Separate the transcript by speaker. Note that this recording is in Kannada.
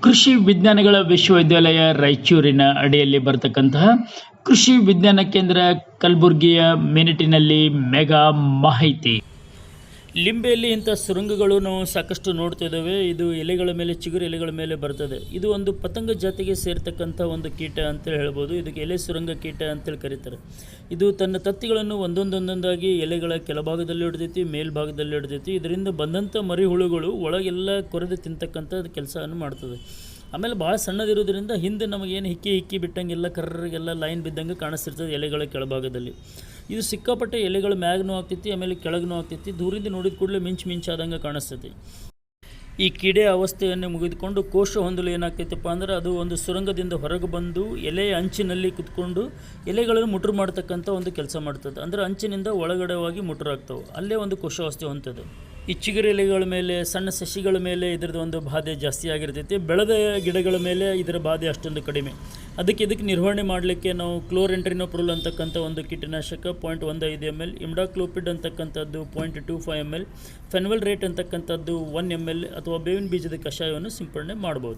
Speaker 1: ಕೃಷಿ ವಿಜ್ಞಾನಗಳ ವಿಶ್ವವಿದ್ಯಾಲಯ ರಾಯಚೂರಿನ ಅಡಿಯಲ್ಲಿ ಬರತಕ್ಕಂತಹ ಕೃಷಿ ವಿಜ್ಞಾನ ಕೇಂದ್ರ ಕಲಬುರಗಿಯ ಮಿನಿಟಿನಲ್ಲಿ ಮೆಗಾ ಮಾಹಿತಿ. ಲಿಂಬೆಯಲ್ಲಿ ಇಂಥ ಸುರಂಗಗಳು ನಾವು ಸಾಕಷ್ಟು ನೋಡ್ತಾ ಇದ್ದೇವೆ ಇದು ಎಲೆಗಳ ಮೇಲೆ, ಚಿಗುರು ಎಲೆಗಳ ಮೇಲೆ ಬರ್ತದೆ. ಇದು ಒಂದು ಪತಂಗ ಜಾತಿಗೆ ಸೇರ್ತಕ್ಕಂಥ ಒಂದು ಕೀಟ ಅಂತೇಳಿ ಹೇಳ್ಬೋದು. ಇದಕ್ಕೆ ಎಲೆ ಸುರಂಗ ಕೀಟ ಅಂತೇಳಿ ಕರೀತಾರೆ. ಇದು ತನ್ನ ತತ್ತಿಗಳನ್ನು ಒಂದೊಂದೊಂದೊಂದಾಗಿ ಎಲೆಗಳ ಕೆಳಭಾಗದಲ್ಲಿ ಹಿಡ್ದೈತಿ, ಮೇಲ್ಭಾಗದಲ್ಲಿ ಹಿಡ್ದೈತಿ. ಇದರಿಂದ ಬಂದಂಥ ಮರಿಹುಳುಗಳು ಒಳಗೆಲ್ಲ ಕೊರೆದು ತಿಂತಕ್ಕಂಥ ಕೆಲಸವನ್ನು ಮಾಡ್ತದೆ. ಆಮೇಲೆ ಭಾಳ ಸಣ್ಣದಿರೋದ್ರಿಂದ ಹಿಂದೆ ನಮಗೇನು ಹಿಕ್ಕಿ ಹಿಕ್ಕಿ ಬಿಟ್ಟಂಗೆಲ್ಲ ಕರ್ರಿಗೆಲ್ಲ ಲೈನ್ ಬಿದ್ದಂಗೆ ಕಾಣಿಸ್ತಿರ್ತದೆ ಎಲೆಗಳ ಕೆಳಭಾಗದಲ್ಲಿ. ಇದು ಸಿಕ್ಕಾಪಟ್ಟೆ ಎಲೆಗಳ ಮ್ಯಾಗ್ನೂ ಆಗ್ತೈತಿ ಆಮೇಲೆ ಕೆಳಗೂ ಆಗ್ತೈತಿ ದೂರಿಂದ ನೋಡಿದ ಕೂಡಲೇ ಮಿಂಚು ಮಿಂಚಾದಂಗೆ ಕಾಣಿಸ್ತೈತಿ ಈ ಕಿಡೆ ಅವಸ್ಥೆಯನ್ನು ಮುಗಿದುಕೊಂಡು ಕೋಶ ಹೊಂದಲು ಏನಾಗ್ತೈತಪ್ಪ ಅಂದ್ರೆ ಅದು ಒಂದು ಸುರಂಗದಿಂದ ಹೊರಗೆ ಬಂದು ಎಲೆಯ ಅಂಚಿನಲ್ಲಿ ಕುತ್ಕೊಂಡು ಎಲೆಗಳನ್ನು ಮುಟ್ರು ಮಾಡ್ತಕ್ಕಂಥ ಒಂದು ಕೆಲಸ ಮಾಡ್ತದೆ. ಅಂದ್ರೆ ಅಂಚಿನಿಂದ ಒಳಗಡೆವಾಗಿ ಮುಟ್ರಾಗ್ತವೆ ಅಲ್ಲೇ ಒಂದು ಕೋಶಾವಸ್ಥೆ ಹೊಂತದೆ ಈ ಎಲೆಗಳ ಮೇಲೆ, ಸಣ್ಣ ಸಸಿಗಳ ಮೇಲೆ ಇದರದ್ದು ಒಂದು ಬಾಧೆ ಜಾಸ್ತಿ ಆಗಿರ್ತೈತಿ. ಬೆಳೆದ ಗಿಡಗಳ ಮೇಲೆ ಇದರ ಬಾಧೆ ಅಷ್ಟೊಂದು ಕಡಿಮೆ. ಅದಕ್ಕೆ ಇದಕ್ಕೆ ನಿರ್ವಹಣೆ ಮಾಡಲಿಕ್ಕೆ ನಾವು ಕ್ಲೋರೆಂಟ್ರಿನೋಪ್ರೋಲ್ ಅಂತಕ್ಕಂಥ ಒಂದು ಕೀಟನಾಶಕ ಪಾಯಿಂಟ್ ಒಂದು ಐದು ಎಂ ಎಲ್ ಇಮ್ಡಾಕ್ಲೋಪಿಡ್ ಅಂತಕ್ಕಂಥದ್ದು point two five M L fenvalerate ಅಂತಕ್ಕಂಥದ್ದು ಒನ್ ಎಂ ಎಲ್ ಅಥವಾ ಬೇವಿನ ಬೀಜದ ಕಷಾಯವನ್ನು ಸಿಂಪಡಣೆ ಮಾಡ್ಬೋದು